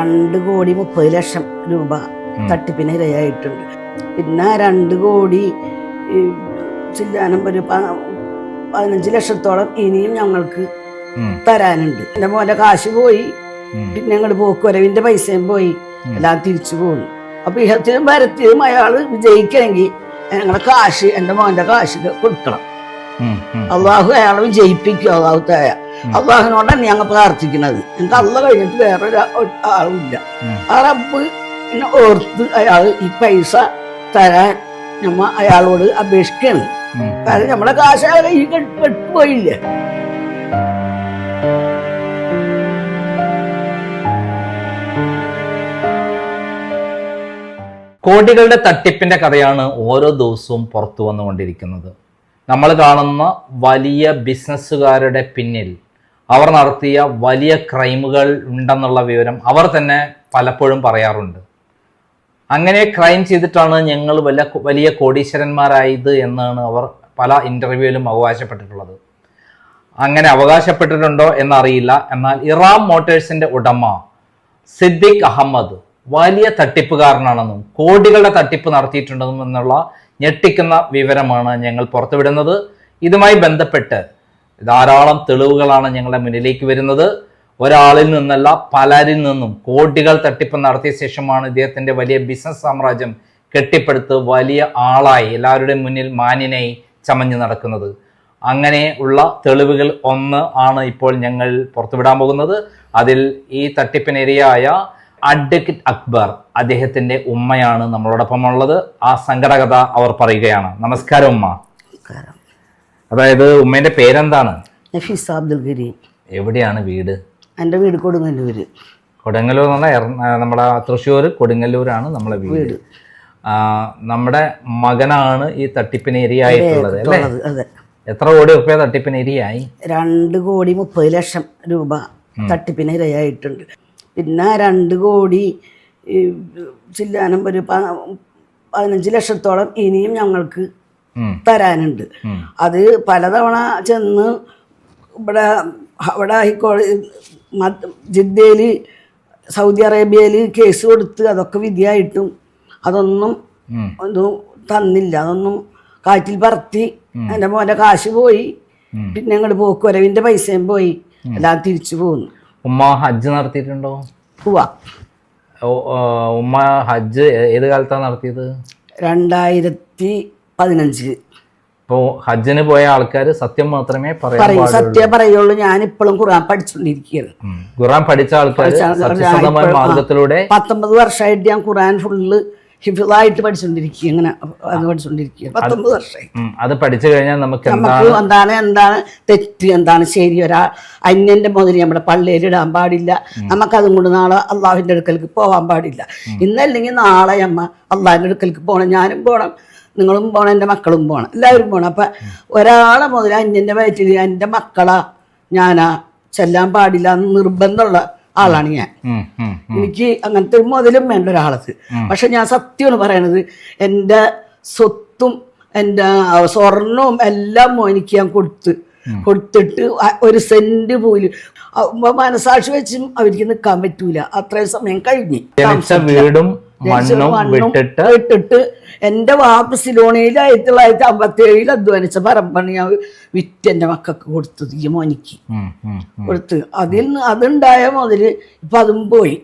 രണ്ട് കോടി മുപ്പത് ലക്ഷം രൂപ തട്ടിപ്പിന് ഇരയായിട്ടുണ്ട്. പിന്നെ രണ്ട് കോടി ചില്ലാനം ഒരു പതിനഞ്ച് ലക്ഷത്തോളം ഇനിയും ഞങ്ങൾക്ക് തരാനുണ്ട്. എന്റെ മോനെ കാശ് പോയി. പിന്നെ ഞങ്ങൾ പോക്കുവരവിന്റെ പൈസയും പോയി. എല്ലാം തിരിച്ചു പോകുന്നു അപ്പൊ ഇഹത്തിലും വരത്തിനും അയാൾ വിജയിക്കണമെങ്കിൽ ഞങ്ങളെ കാശ് എന്റെ മോന്റെ കാശ് കൊടുക്കണം. അള്ളാഹു അയാളെ വിജയിപ്പിക്കും അള്ളാഹു തായ അള്ളാഹുവിനോടാണ് ഞങ്ങൾ പ്രാർത്ഥിക്കുന്നത്. എനിക്ക് അള്ള കഴിഞ്ഞിട്ട് വേറെ ആളുമില്ല. ആ റബ്ബ് എന്നെ ഓർത്ത് അയാൾ ഈ പൈസ തരാൻ നമ്മ അയാളോട് അപേക്ഷിക്കണം. ഉം. കാരണം നമ്മളെ കാശ് അയാളെ ഈ കെട്ടുപോയില്ലേ? കോടികളുടെ തട്ടിപ്പിന്റെ കഥയാണ് ഓരോ ദിവസവും പുറത്തു വന്നുകൊണ്ടിരിക്കുന്നത്. നമ്മൾ കാണുന്ന വലിയ ബിസിനസ്സുകാരുടെ പിന്നിൽ അവർ നടത്തിയ വലിയ ക്രൈമുകൾ ഉണ്ടെന്നുള്ള വിവരം അവർ തന്നെ പലപ്പോഴും പറയാറുണ്ട്. അങ്ങനെ ക്രൈം ചെയ്തിട്ടാണ് ഞങ്ങൾ വലിയ വലിയ കോടീശ്വരന്മാരായത് എന്നാണ് അവർ പല ഇന്റർവ്യൂവിലും അവകാശപ്പെട്ടിട്ടുള്ളത്. അങ്ങനെ അവകാശപ്പെട്ടിട്ടുണ്ടോ എന്നറിയില്ല. എന്നാൽ ഇറാം മോട്ടേഴ്സിന്റെ ഉടമ സിദ്ദിഖ് അഹമ്മദ് വലിയ തട്ടിപ്പുകാരനാണെന്നും കോടികളുടെ തട്ടിപ്പ് നടത്തിയിട്ടുണ്ടെന്നും എന്നുള്ള ഞെട്ടിക്കുന്ന വിവരമാണ് ഞങ്ങൾ പുറത്തുവിടുന്നത്. ഇതുമായി ബന്ധപ്പെട്ട് ധാരാളം തെളിവുകളാണ് ഞങ്ങളുടെ മുന്നിലേക്ക് വരുന്നത്. ഒരാളിൽ നിന്നല്ല പലരിൽ നിന്നും കോടികൾ തട്ടിപ്പ് നടത്തിയ ശേഷമാണ് ഇദ്ദേഹത്തിന്റെ വലിയ ബിസിനസ് സാമ്രാജ്യം കെട്ടിപ്പടുത്ത് വലിയ ആളായി എല്ലാവരുടെയും മുന്നിൽ മാന്യനായി ചമഞ്ഞു നടക്കുന്നത്. അങ്ങനെ ഉള്ള തെളിവുകൾ ഒന്ന് ആണ് ഇപ്പോൾ ഞങ്ങൾ പുറത്തുവിടാൻ പോകുന്നത്. അതിൽ ഈ തട്ടിപ്പിനിരയായ അഡ്വക്കറ്റ് അക്ബർ അദ്ദേഹത്തിന്റെ ഉമ്മയാണ് നമ്മളോടൊപ്പം ഉള്ളത് ആ സങ്കടകഥ അവർ പറയുകയാണ്. നമസ്കാരം ഉമ്മ. അതായത് ഉമ്മേന്റെ പേരെന്താണ്? നഫീസ അബ്ദുൽ കരീം. എവിടെയാണ് വീട്? എന്റെ വീട് കൊടുങ്ങല്ലൂര്. കൊടുങ്ങല്ലൂർ എന്ന് പറഞ്ഞാൽ നമ്മുടെ തൃശ്ശൂർ കൊടുങ്ങല്ലൂരാണ് നമ്മളെ വീട്. നമ്മുടെ മകനാണ് ഈ തട്ടിപ്പിന് ഇരയായിട്ടുള്ളത് അല്ലേ? എത്ര കോടി റുപ്യ തട്ടിപ്പിന് ഇരയായി? രണ്ട് കോടി മുപ്പത് ലക്ഷം രൂപ തട്ടിപ്പിന് ഇരയായിട്ടുണ്ട്. പിന്നെ രണ്ട് കോടി ചില്ലാനം ഒരു പതിനഞ്ച് ലക്ഷത്തോളം ഇനിയും ഞങ്ങൾക്ക് തരാനുണ്ട്. അത് പലതവണ ചെന്ന് ഇവിടെ അവിടെ ഹൈക്കോടതി ജിദ്ദയിൽ സൗദി അറേബ്യയിൽ കേസ് കൊടുത്ത് അതൊക്കെ വിധിയായിട്ടും അതൊന്നും ഒന്നും തന്നില്ല. അതൊന്നും കാറ്റിൽ പറത്തി എന്റെ മോന്റെ കാശ് പോയി. പിന്നെ ഞങ്ങൾ പോക്കുവരവിന്റെ പൈസയും പോയി. എല്ലാം തിരിച്ചു പോകുന്നു ഉമ്മ ഹജ്ജ് നടത്തിയിട്ടുണ്ടോ? പോവാ ഉമ്മ ഹജ്ജ് ഏത് കാലത്താണ് നടത്തിയത്? രണ്ടായിരത്തി പതിനഞ്ചിൽ ഇപ്പോൾ ഹജ്ജിന് പോയ ആൾക്കാർ സത്യം മാത്രമേ പറയൂ സത്യം പറയുള്ളൂ. ഞാൻ ഇപ്പോഴും ഖുർആൻ പഠിച്ചുകൊണ്ടിരിക്കുകയാണ് ഖുർആൻ ഖുറാൻ പഠിച്ച ആൾക്കാർ സത്യസന്ധമായ. മാർഗത്തിലൂടെ പത്തൊമ്പത് വർഷമായിട്ട് ഞാൻ ഖുർആൻ ഫുള്ള് ഹിഫിളായിട്ട് പഠിച്ചുകൊണ്ടിരിക്കുക ഇങ്ങനെ അത് പഠിച്ചുകൊണ്ടിരിക്കുക പത്തൊമ്പത് വർഷമായി അത് പഠിച്ചു കഴിഞ്ഞാൽ നമുക്ക് എന്താണ് നമുക്ക് എന്താണ് എന്താണ് തെറ്റ് എന്താണ് ശരി? ഒരാ അന്യന്റെ മുതൽ നമ്മുടെ പള്ളിയിൽ ഇടാൻ പാടില്ല. നമുക്കതും കൊണ്ട് നാളെ അള്ളാഹുവിന്റെ അടുക്കലേക്ക് പോകാൻ പാടില്ല. ഇന്നല്ലെങ്കിൽ നാളെ അമ്മ അള്ളാഹിന്റെ അടുക്കലേക്ക് പോകണം ഞാനും പോകണം നിങ്ങളും പോകണം എന്റെ മക്കളും പോകണം എല്ലാവരും പോകണം അപ്പം ഒരാളെ മുതൽ അന്യന്റെ വയറ്റിൽ എന്റെ മക്കളാ ഞാനാ ചെല്ലാൻ പാടില്ല എന്ന് നിർബന്ധമുള്ള ആളാണ് ഞാൻ. എനിക്ക് അങ്ങനത്തെ ഒരു മുതലും വേണ്ട ഒരാളത്. പക്ഷെ ഞാൻ സത്യമാണ് പറയണത് എന്റെ സ്വത്തും എന്റെ സ്വർണവും എല്ലാം മോനിക്ക് ഞാൻ കൊടുത്ത് കൊടുത്തിട്ട് ഒരു സെന്റ് പോലും മനസാക്ഷി വെച്ചും അവർക്ക് നിൽക്കാൻ പറ്റൂല. അത്രയും സമയം കഴിഞ്ഞ് വീടും മണ്ണും മണ്ണും വിട്ടിട്ട് വിട്ടിട്ട് എന്റെ വാപ്പ് സിലോണിയിൽ ആയിരത്തി തൊള്ളായിരത്തി അമ്പത്തി ഏഴിൽ അധ്വാനിച്ച പറമ്പാണ് ഞാൻ വിറ്റ് എന്റെ മക്കൾക്ക് കൊടുത്തത് ഈ മോനിക്ക്. കൊടുത്ത്. അതിൽ നിന്ന് അതുണ്ടായ മുതൽ ഇപ്പം അതും പോയി.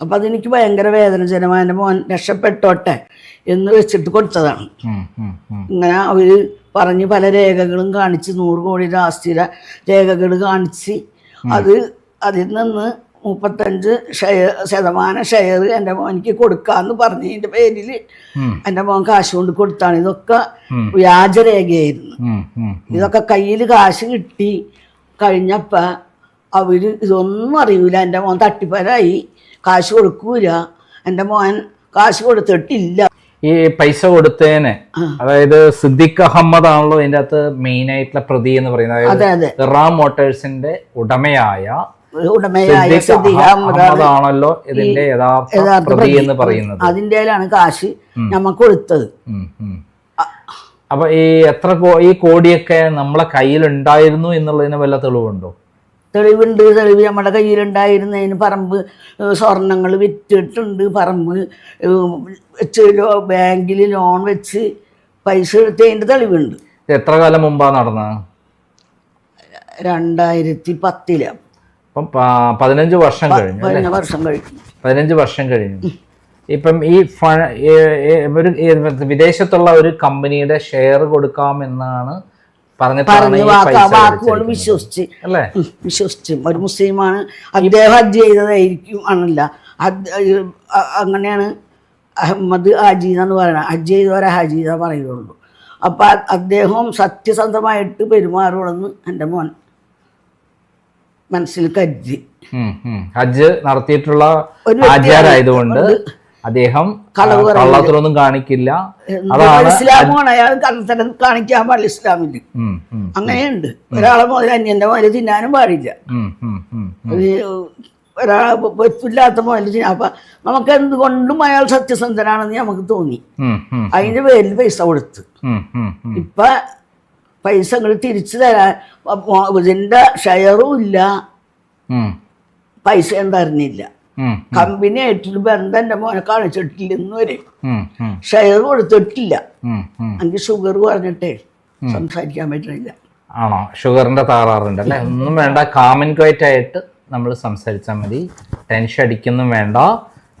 അപ്പം അതെനിക്ക് ഭയങ്കര വേദനജനമായ എന്റെ മോൻ രക്ഷപ്പെട്ടോട്ടെ എന്ന് വെച്ചിട്ട് കൊടുത്തതാണ്. ഇങ്ങനെ അവർ പറഞ്ഞ് പല രേഖകളും കാണിച്ച് നൂറ് കോടി രാഷ്ട്രീയ രേഖകൾ കാണിച്ച് അത് അതിൽ നിന്ന് മുപ്പത്തഞ്ച് ഷെയർ ശതമാനം ഷെയർ എന്റെ മോനിക്ക് കൊടുക്കാന്ന് പറഞ്ഞതിന്റെ പേരിൽ. എന്റെ മോൻ കാശ് കൊണ്ട് കൊടുത്താണ്. ഇതൊക്കെ വ്യാജരേഖയായിരുന്നു. ഇതൊക്കെ കയ്യിൽ കാശ് കിട്ടി കഴിഞ്ഞപ്പ അവർ ഇതൊന്നും അറിയൂല. എന്റെ മോൻ തട്ടിപ്പരായി. കാശ് കൊടുക്കൂല. എന്റെ മോൻ കാശ് കൊടുത്തിട്ടില്ല. ഈ പൈസ കൊടുത്തേനെ അതായത് സിദ്ദിഖ് അഹമ്മദ് ആണല്ലോ ഇതിന്റെ അകത്ത് മെയിൻ ആയിട്ടുള്ള പ്രതി എന്ന് പറയുന്നത്. ഇറാം മോട്ടേഴ്സിന്റെ ഉടമയായ ഉടമയായ ഇതിന്റെ യഥാർത്ഥ പ്രതി. എന്ന് പറയുന്നത്. അതിന്റെ കാശ് നമുക്ക് കൊടുത്തത്. അപ്പൊ ഈ എത്ര ഈ കോടിയൊക്കെ നമ്മളെ കയ്യിൽ ഉണ്ടായിരുന്നു എന്നുള്ളതിന് വല്ല തെളിവുണ്ടോ? തെളിവുണ്ട്. തെളിവ് നമ്മുടെ കയ്യിലുണ്ടായിരുന്നതിന് പറമ്പ് സ്വർണങ്ങൾ വിറ്റിട്ടുണ്ട് പറമ്പ്. വെച്ച് ബാങ്കിൽ ലോൺ വെച്ച് പൈസ എടുത്തതിന്റെ തെളിവുണ്ട്. എത്ര കാലം മുമ്പാണ് നടന്നത് രണ്ടായിരത്തി പത്തിൽ. അപ്പം പതിനഞ്ച് വർഷം കഴിഞ്ഞു വർഷം കഴിഞ്ഞു. പതിനഞ്ച് വർഷം കഴിഞ്ഞു. ഇപ്പം ഈ ഒരു വിദേശത്തുള്ള ഒരു കമ്പനിയുടെ ഷെയർ കൊടുക്കാമെന്നാണ് എന്നാണ്. വിശ്വസിച്ച്. അല്ലേ? വിശ്വസിച്ച്. ഒരു മുസ്ലിമാണ് അദ്ദേഹം ഹജ്ജ് ചെയ്തതായിരിക്കും ആണല്ല. അങ്ങനെയാണ് അഹമ്മദ് ഹാജീദ എന്ന് പറയുന്നത്. ഹജ്ജ് ചെയ്തവരെ ഹജീദ പറയുള്ളൂ. അപ്പം അദ്ദേഹം സത്യസന്ധമായിട്ട് പെരുമാറുള്ളെന്ന് എന്റെ മോൻ മനസ്സിൽ കരുതി ഉം. ഹജ്ജ് നടത്തിയിട്ടുള്ള ആചാരായതുകൊണ്ട് അദ്ദേഹം കള്ളത്തിലൊന്നും കാണിക്കില്ല. ഇസ്ലാമാണ്? അയാൾ കള്ളത്തരം കാണിക്കാൻ പാടില്ല ഇസ്ലാമിൽ അങ്ങനെയുണ്ട്. ഒരാളെ മുതൽ അന്യന്റെ മുതൽ തിന്നാനും പാടില്ല. ഒരാളെ പറ്റില്ലാത്ത മുതൽ തിന്നാ. അപ്പൊ നമുക്ക് എന്തുകൊണ്ടും അയാൾ സത്യസന്ധനാണെന്ന് നമുക്ക് തോന്നി. ഉം, പേരിൽ പൈസ കൊടുത്ത്. ഇപ്പം പൈസ നിങ്ങൾ തിരിച്ചു തരാൻ ഇതിന്റെ ഇതിന്റെ ഷെയറും ഇല്ല. പൈസ ഒന്നും തരുന്നില്ല. കമ്പനി ആയിട്ടൊരു ബന്ധം എന്റെ മോനെ കാണിച്ചിട്ടില്ല ഇന്ന് വരെ ഷെയർ കൊടുത്തിട്ടില്ല. എനിക്ക് ഷുഗർ പറഞ്ഞിട്ടേ സംസാരിക്കാൻ പറ്റുന്നില്ല ആണോ? ഷുഗറിന്റെ താറാറുണ്ട് അല്ലേ? ഒന്നും വേണ്ട. കാമൻ ക്വൈറ്റ് ആയിട്ട് നമ്മൾ സംസാരിച്ചാൽ മതി. ടെൻഷൻ അടിക്കൊന്നും വേണ്ട.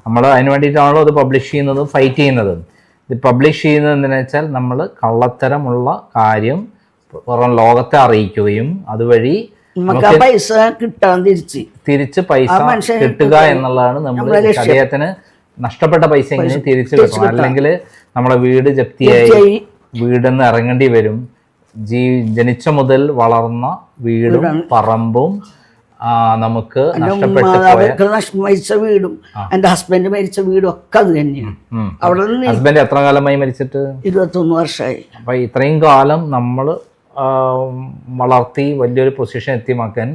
നമ്മൾ അതിന് വേണ്ടിയിട്ടാണല്ലോ അത് പബ്ലിഷ് ചെയ്യുന്നതും ഫൈറ്റ് ചെയ്യുന്നതും. ഇത് പബ്ലിഷ് ചെയ്യുന്നത് എന്തിനാ വെച്ചാൽ നമ്മൾ കള്ളത്തരമുള്ള കാര്യം പുറം ലോകത്തെ അറിയിക്കുകയും അതുവഴി നമുക്ക് ആ പൈസ കിട്ടാൻ തിരിച്ച്. തിരിച്ച് പൈസ കിട്ടുക എന്നുള്ളതാണ് നമ്മൾ നമ്മളെ അദ്ദേഹത്തിന് നഷ്ടപ്പെട്ട പൈസ എങ്ങനെ തിരിച്ചു കിട്ടണം. അല്ലെങ്കിൽ നമ്മുടെ വീട് ജപ്തിയായി വീടെന്ന് ഇറങ്ങേണ്ടി വരും. ജീ ജനിച്ച മുതൽ വളർന്ന വീടും പറമ്പും നമുക്ക് മരിച്ച വീടും എന്റെ ഹസ്ബൻഡ് മരിച്ച വീടും ഒക്കെ അത് തന്നെയാണ്. അവിടെ ഹസ്ബൻഡ് എത്ര കാലമായി മരിച്ചിട്ട്? ഇരുപത്തൊന്ന് വർഷമായി. അപ്പൊ ഇത്രയും കാലം നമ്മൾ വളർത്തി വലിയൊരു പൊസിഷൻ എത്തിമാക്കാൻ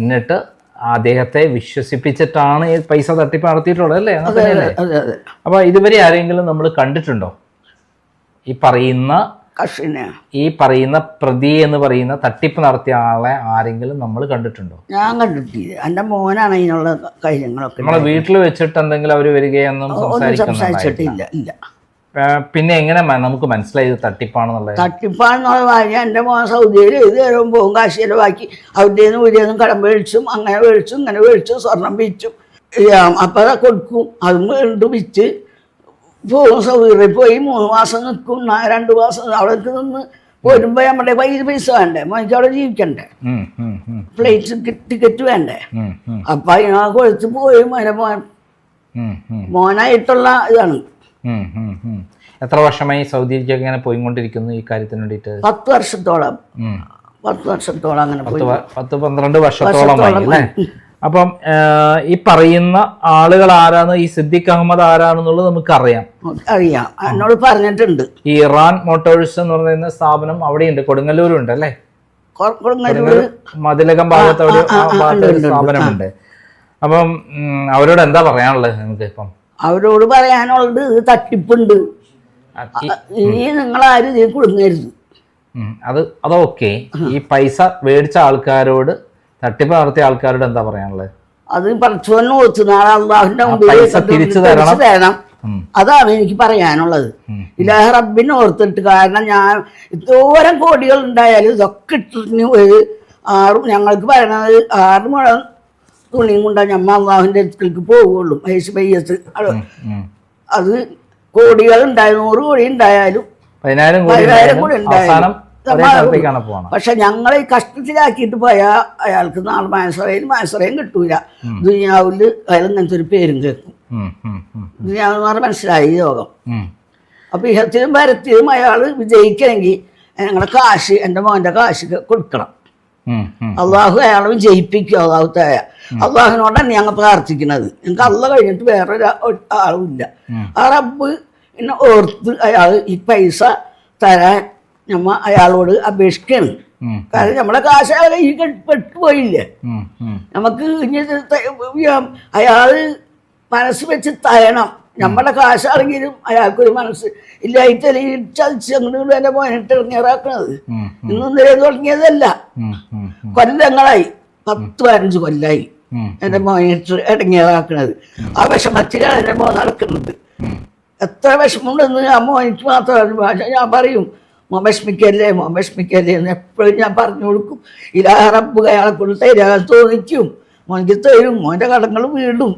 എന്നിട്ട് അദ്ദേഹത്തെ വിശ്വസിപ്പിച്ചിട്ടാണ് ഈ പൈസ തട്ടിപ്പ് നടത്തിയിട്ടുള്ളത് അല്ലേ? അപ്പൊ ഇതുവരെ ആരെങ്കിലും നമ്മൾ കണ്ടിട്ടുണ്ടോ? ഈ പറയുന്ന ഈ പറയുന്ന പ്രതി എന്ന് പറയുന്ന തട്ടിപ്പ് നടത്തിയ ആളെ ആരെങ്കിലും നമ്മൾ കണ്ടിട്ടുണ്ടോ? ഞാൻ കണ്ടിട്ടില്ല. എന്റെ മോനാണ് അതിനുള്ള കാര്യങ്ങളൊക്കെ നമ്മളെ വീട്ടിൽ വെച്ചിട്ട് എന്തെങ്കിലും അവർ വരികയെന്നും ഇല്ല. പിന്നെ എങ്ങനെ നമുക്ക് മനസ്സിലായത് തട്ടിപ്പാണെന്നുള്ളത്? തട്ടിപ്പാണെന്നുള്ള കാര്യം എന്റെ മോൻ സൗദിയിൽ എഴുതി നേരവും പോകും കാശ് ചിലവാക്കി അവിടെ നിന്ന് ഇവിടെ നിന്നും കടം മേടിച്ചും അങ്ങനെ മേടിച്ചും ഇങ്ങനെ മേടിച്ചും സ്വർണം വിറ്റും. അപ്പം അത് കൊടുക്കും. അതും വീണ്ടും വിറ്റ് പോകും സൗദിയിൽ പോയി മൂന്ന് മാസം നിൽക്കും. രണ്ട് മാസം അവിടെ നിന്ന് പോരുമ്പോൾ നമ്മുടെ പൈസ പൈസ വേണ്ടേ? മോനിക്ക് അവിടെ ജീവിക്കണ്ടേ? ഫ്ലൈറ്റ് ടിക്കറ്റ് വേണ്ടേ? അപ്പം അതിനാ കൊടുത്ത് പോയി മോനെ മോൻ. മോനായിട്ടുള്ള ഇതാണ്. എത്ര വർഷമായി സൗദിയിലേക്ക് അങ്ങനെ പോയിക്കൊണ്ടിരിക്കുന്നു ഈ കാര്യത്തിന് വേണ്ടിയിട്ട്? പത്ത് വർഷത്തോളം. പത്ത് വർഷത്തോളം അങ്ങനെ പത്ത് പന്ത്രണ്ട് വർഷത്തോളമായി അപ്പം ഈ പറയുന്ന ആളുകൾ ആരാന്ന് ഈ സിദ്ദിഖ് അഹമ്മദ് ആരാണെന്നുള്ളത് നമുക്കറിയാം. അറിയാം. എന്നോട് പറഞ്ഞിട്ടുണ്ട്. ഈ ഇറാൻ മോട്ടോഴ്സ് എന്ന് പറയുന്ന സ്ഥാപനം അവിടെയുണ്ട് കൊടുങ്ങല്ലൂരുണ്ട് അല്ലേ? മതിലകം ഭാഗത്ത് ഒരു സ്ഥാപനമുണ്ട്. അപ്പം അവരോട് എന്താ പറയാനുള്ളത് നമുക്ക് ഇപ്പം? അവരോട് പറയാനുള്ളത് ഇത് തട്ടിപ്പുണ്ട്. ഇനി നിങ്ങളാരും ഇതിൽ കുടുങ്ങരുത്. അത് അതൊക്കെ ഈ പൈസ മേടിച്ച ആൾക്കാരോട് തട്ടിപ്പ് നടത്തിയ ആൾക്കാരോട് എന്താ പറയാനുള്ളത്? അത് പഠിച്ചവന് ഓർത്ത്. നാളെ അള്ളാഹുന്റെ മുമ്പിൽ പൈസ തിരിച്ചു തരണം. അതാണ് എനിക്ക് പറയാനുള്ളത്. ഇലാഹ റബ്ബിനെ ഓർത്തിട്ട് കാരണം ഞാൻ ഇത്തോരം കോടികൾ ഉണ്ടായാലും ഇതൊക്കെ ഇട്ടിട്ട് ഞങ്ങൾക്ക് പറയണത് ആറ് മുഴം തുണിയും കൊണ്ടാണ് ഞമ്മ അള്ളാഹുവിന്റെ അടുത്തേക്ക് പോവുകയുള്ളൂ. മഹേഷ് പയ്യസ്. അത് കോടികൾ ഉണ്ടായി നൂറ് കോടി ഉണ്ടായാലും പതിനായിരം കോടി ഉണ്ടായാലും പക്ഷെ ഞങ്ങളെ ഈ കഷ്ടത്തിലാക്കിയിട്ട് പോയാ അയാൾക്ക് നാളെ മാനസറയും മാനസറയും കിട്ടൂല. ദുനിയാവിൽ അയാൾ ഇങ്ങനത്തെ ഒരു പേരും കേൾക്കും. ദുനിയാവ് എന്ന് പറഞ്ഞാൽ മനസ്സിലായി യോഗം അപ്പൊ ഇഹത്തിലും ഭരത്തിലും അയാൾ വിജയിക്കണമെങ്കിൽ ഞങ്ങളുടെ കാശ് എന്റെ മോന്റെ കാശ് കൊടുക്കണം. അള്ളാഹു അയാളും ജയിപ്പിക്കും അള്ളാഹു തായ അള്ളാഹുനോടാണ് ഞങ്ങൾ പ്രാർത്ഥിക്കുന്നത്. ഞങ്ങൾക്ക് അള്ള കഴിഞ്ഞിട്ട് വേറെ ആളുമില്ല. ആ റബ്ബ് എന്നെ ഓർത്ത് അയാൾ ഈ പൈസ തരാൻ നമ്മ അയാളോട് അപേക്ഷിക്കണം. കാരണം നമ്മളെ കാശ് അയാളെ ഈ പെട്ടുപോയില്ലേ. നമുക്ക് ഇനി അയാൾ മനസ്സ് വെച്ച് തരണം. നമ്മുടെ കാശാണെങ്കിലും അയാൾക്കൊരു മനസ്സ് ഇല്ലായിട്ടല്ല ഈ ചതിച്ച് അങ്ങോട്ട് എന്നെ പോയിട്ട് ഇറങ്ങിയറാക്കണത് ഇന്നും നിലയിൽ തുടങ്ങിയതല്ല. കൊല്ലങ്ങളായി. പത്ത് പതിനഞ്ച് കൊല്ലായി എന്റെ മോനിട്ട് ഇടങ്ങിയതാക്കണത് ആ വിഷമത്തിലാണ് എന്റെ മോൻ നടക്കുന്നത്. എത്ര വിഷമമുണ്ടെന്ന് ആ മോനിക്ക് മാത്രമല്ല പക്ഷെ ഞാൻ പറയും മോൻ വിഷമിക്കല്ലേ മോൻ വിഷമിക്കല്ലേ എന്ന് എപ്പോഴും ഞാൻ പറഞ്ഞു കൊടുക്കും. ഇലാറപ്പ് അയാളെ കൊണ്ട് തരാൻ തോന്നിക്കും. മോനിക്ക് തരും മോന്റെ കടങ്ങൾ വീടും.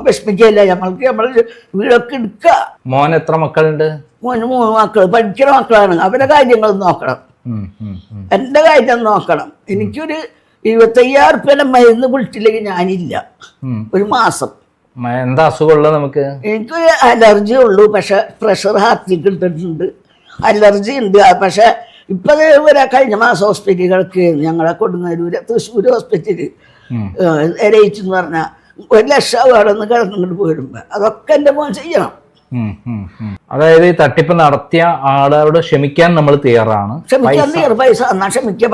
വിഷമിക്കല്ലേ നമ്മൾക്ക് നമ്മൾ വീടൊക്കെ എടുക്കുക. മോൻ എത്ര മക്കളുണ്ട്? മോന് മൂന്ന് മക്കൾ പഠിക്കുന്ന മക്കളാണ്. അവരുടെ കാര്യങ്ങൾ നോക്കണം. എന്റെ. എന്റെ കാര്യം നോക്കണം. എനിക്കൊരു ഇരുപത്തയ്യായിരം റുപ്യയുടെ മരുന്ന് വിളിച്ചില്ലെങ്കിൽ ഞാനില്ല. ഒരു മാസം. എന്താ അസുഖമുള്ള നമുക്ക്? എനിക്ക് അലർജി ഉള്ളൂ. പക്ഷെ പ്രഷർ ഹാർട്ടിൽ കിട്ടിയിട്ടുണ്ട് അലർജി ഉണ്ട്. പക്ഷെ ഇപ്പം വരെ കഴിഞ്ഞ മാസം ഹോസ്പിറ്റലുകൾക്ക് ഞങ്ങളെ കൊടുങ്ങരൂര് തൃശ്ശൂർ ഹോസ്പിറ്റൽ. ഉം. എരയിച്ച് എന്ന് പറഞ്ഞാൽ ഒരു ലക്ഷം അവിടെ നിന്ന് കിടന്നിട്ട് പോരുമ്പോൾ അതൊക്കെ എന്റെ മോൻ ചെയ്യണം. അതായത് ഈ തട്ടിപ്പ് നടത്തിയ ആളോട് ക്ഷമിക്കാൻ നമ്മൾ തയ്യാറാണ്. ക്ഷമിക്കാൻ പൈസ എന്നാ ക്ഷമിക്കുക.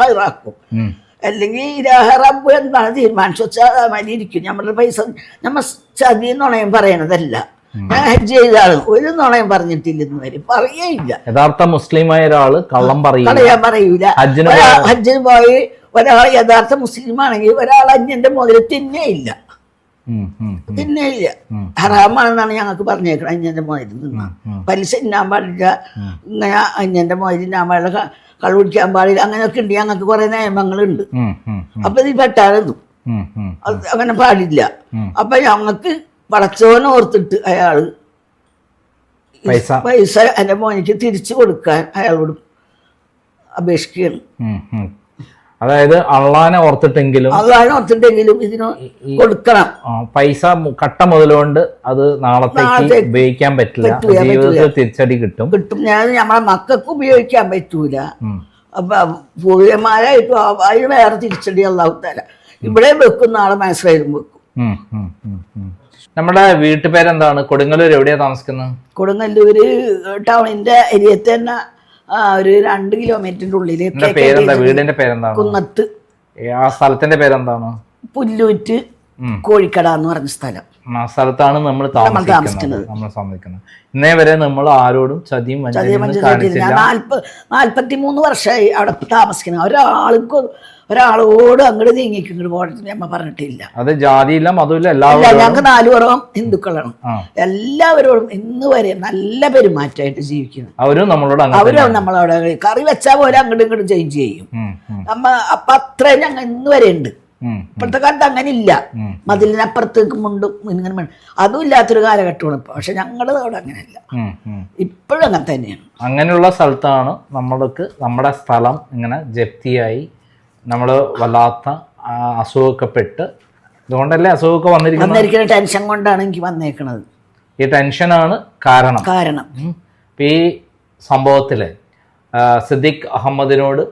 ഹൈറാക്കും. ഉം. അല്ലെങ്കിൽ റബ്ബ് എന്താണ് തീരുമാനിച്ചു വെച്ചാൽ മതി ഇരിക്കും. നമ്മുടെ പൈസ നമ്മ ചതി നുണയും പറയണതല്ല. ഞാൻ ഹജ്ജ് ചെയ്താണ് ഒരു നുണയും പറഞ്ഞിട്ടില്ല ഇന്ന് വരെ. പറയേയില്ല. യഥാർത്ഥ മുസ്ലിമായ ഒരാൾ കള്ളം പറയില്ല. ഹജ്ജിന് പോയി ഒരാൾ യഥാർത്ഥ മുസ്ലിം ആണെങ്കിൽ ഒരാൾ അന്യന്റെ മുതൽ തിന്നേയില്ല ഇല്ല. ഉം, ഇല്ല. തിന്നേയില്ല. ഹറാമാണെന്നാണ് ഞങ്ങൾക്ക് പറഞ്ഞേക്കണം അന്യന്റെ മുതൽ നിന്ന് ഉം. പലിശ തിന്നാൻ പാടില്ല. ഇങ്ങനെ അന്യന്റെ മുതൽ തിന്നാൻ പാടില്ല. കളുപിടിക്കാൻ പാടില്ല. അങ്ങനെയൊക്കെ ഉണ്ട്. ഞങ്ങൾക്ക് കുറെ നിയമങ്ങളുണ്ട്. അപ്പൊ ഇത്. അത് അങ്ങനെ പാടില്ല. അപ്പൊ ഞങ്ങൾക്ക് പടച്ചോനെ ഓർത്തിട്ട് അയാൾ പൈസ. പൈസ എന്റെ മോനിക്ക് തിരിച്ചു കൊടുക്കാൻ അയാളോട് അപേക്ഷിക്കുകയാണ്. അതായത് അള്ളാനെ ഓർത്തിട്ടെങ്കിലും അള്ളാനെ ഓർത്തിട്ടെങ്കിലും ഇതിന് കൊടുക്കണം. പൈസ കട്ട മുതലുകൊണ്ട് അത് നാളത്തേക്ക് ഉപയോഗിക്കാൻ പറ്റില്ല. പറ്റൂല, ജീവിതത്തിൽ തിരിച്ചടി കിട്ടും. കിട്ടും. ഞാൻ നമ്മളെ മക്കൾക്ക് ഉപയോഗിക്കാൻ പറ്റൂല. പൂർവമാരായിട്ട് അതിന് വേറെ തിരിച്ചടി അള്ളാഹു തല ഇവിടെ വെക്കും നാളെ മനസ്സിലായാലും വെക്കും. നമ്മുടെ വീട്ടുപേരെന്താണ്? കൊടുങ്ങല്ലൂർ എവിടെയാണ് താമസിക്കുന്നത്? കൊടുങ്ങല്ലൂര് ടൗണിന്റെ ഏരിയത്ത് തന്നെ ആ, ഒരു രണ്ട് കിലോമീറ്ററിന്റെ ഉള്ളിൽ വീടിന്റെ പേരെന്താ? വീടിന്റെ പേരെന്താണ്? കുന്നത്ത്. ആ സ്ഥലത്തിന്റെ പേരെന്താണ്? പുല്ലൂറ്റ്. കോഴിക്കട എന്ന് പറഞ്ഞ സ്ഥലം. സ്ഥലത്താണ് നമ്മൾ താമസിക്കുന്നത്. നമ്മൾ താമസിക്കുന്നത്. ഇന്നേ വരെ നമ്മൾ ആരോടും ചതിയും നാല്പത്തിമൂന്ന് വർഷമായി അവിടെ താമസിക്കുന്നത് ഒരാൾക്ക് ഒരാളോട് അങ്ങോട്ട് നീങ്ങിക്ക് ഇങ്ങോട്ട് പോകണമെന്ന് അമ്മ പറഞ്ഞിട്ടില്ല. അത് ജാതിയില്ല മതമില്ല എല്ലാവരും ഞങ്ങൾക്ക് നാലു പുറം ഹിന്ദുക്കളാണ് എല്ലാവരോടും ഇന്ന് വരെ നല്ല പെരുമാറ്റമായിട്ട് ജീവിക്കുന്നു. അവരും നമ്മളോട് അവരും നമ്മളവിടെ കറി വെച്ചാൽ പോലെ അങ്ങോട്ടും ഇങ്ങോട്ടും ചേഞ്ച് ചെയ്യും. നമ്മ അപ്പൊ അത്രയും ഞങ്ങൾ ഇന്ന് വരെ ഉണ്ട്. ഇപ്പോഴത്തെ കാലത്ത് അങ്ങനെ ഇല്ല. മതിലിനപ്പുറത്തേക്ക് മുണ്ടും ഇങ്ങനെ അതും ഇല്ലാത്തൊരു കാലഘട്ടമാണ് ഇപ്പൊ. പക്ഷെ ഞങ്ങളുടെ അവിടെ അങ്ങനെയല്ല. ഇപ്പോഴും അങ്ങനെ തന്നെയാണ്. അങ്ങനെയുള്ള സ്ഥലത്താണ് നമ്മൾക്ക് നമ്മുടെ സ്ഥലം ഇങ്ങനെ ജപ്തിയായി നമ്മൾ വല്ലാത്ത അസുഖമൊക്കെപ്പെട്ട് ഇതുകൊണ്ടല്ലേ അസുഖമൊക്കെ വന്നിരിക്കുന്നത്? വന്നിരിക്കുന്ന ടെൻഷൻ കൊണ്ടാണ് എനിക്ക് വന്നേക്കണത്. ഈ ടെൻഷനാണ് കാരണം. കാരണം. ഈ സംഭവത്തിൽ സിദ്ദിഖ് അഹമ്മദിനോട്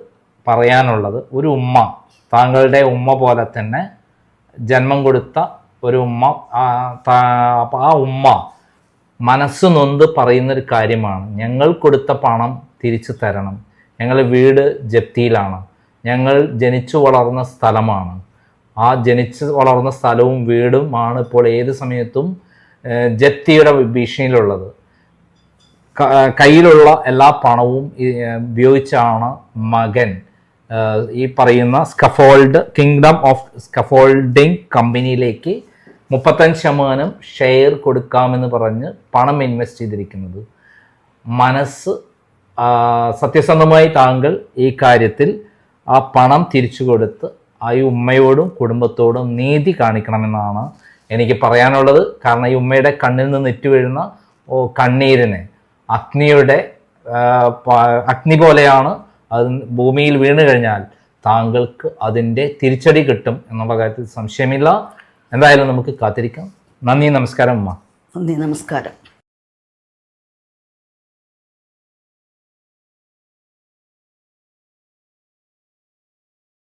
പറയാനുള്ളത് ഒരു ഉമ്മ താങ്കളുടെ ഉമ്മ പോലെ തന്നെ ജന്മം കൊടുത്ത ഒരു ഉമ്മ അപ്പം ആ ഉമ്മ മനസ്സ് നൊന്ത് പറയുന്നൊരു കാര്യമാണ്. ഞങ്ങൾ കൊടുത്ത പണം തിരിച്ചു തരണം. ഞങ്ങൾ വീട് ജപ്തിയിലാണ്. ഞങ്ങൾ ജനിച്ചു വളർന്ന സ്ഥലമാണ്. ആ ജനിച്ചു വളർന്ന സ്ഥലവും വീടും ആണ് ഇപ്പോൾ ഏത് സമയത്തും ജപ്തിയുടെ ഭീഷണിയിലുള്ളത്. കയ്യിലുള്ള എല്ലാ പണവും ഉപയോഗിച്ചാണ് മകൻ. ഈ പറയുന്ന സ്കഫോൾഡ് കിങ്ഡം ഓഫ് സ്കഫോൾഡിംഗ് കമ്പനിയിലേക്ക് മുപ്പത്തഞ്ച് ശതമാനം ഷെയർ കൊടുക്കാമെന്ന് പറഞ്ഞ് പണം ഇൻവെസ്റ്റ് ചെയ്തിരിക്കുന്നത്. മനസ്സ് സത്യസന്ധമായി താങ്കൾ ഈ കാര്യത്തിൽ ആ പണം തിരിച്ചു കൊടുത്ത് ആ ഈ ഉമ്മയോടും കുടുംബത്തോടും നീതി കാണിക്കണമെന്നാണ് എനിക്ക് പറയാനുള്ളത്. കാരണം ഈ ഉമ്മയുടെ കണ്ണിൽ നിന്ന് ഇറ്റു വീഴുന്ന കണ്ണീരിന് അഗ്നിയുടെ അഗ്നി പോലെയാണ് അത് ഭൂമിയിൽ വീണ് കഴിഞ്ഞാൽ താങ്കൾക്ക് അതിന്റെ തിരിച്ചടി കിട്ടും എന്നുള്ള കാര്യത്തിൽ സംശയമില്ല. എന്തായാലും നമുക്ക് കാത്തിരിക്കാം. നന്ദി നമസ്കാരം അമ്മ നന്ദി നമസ്കാരം.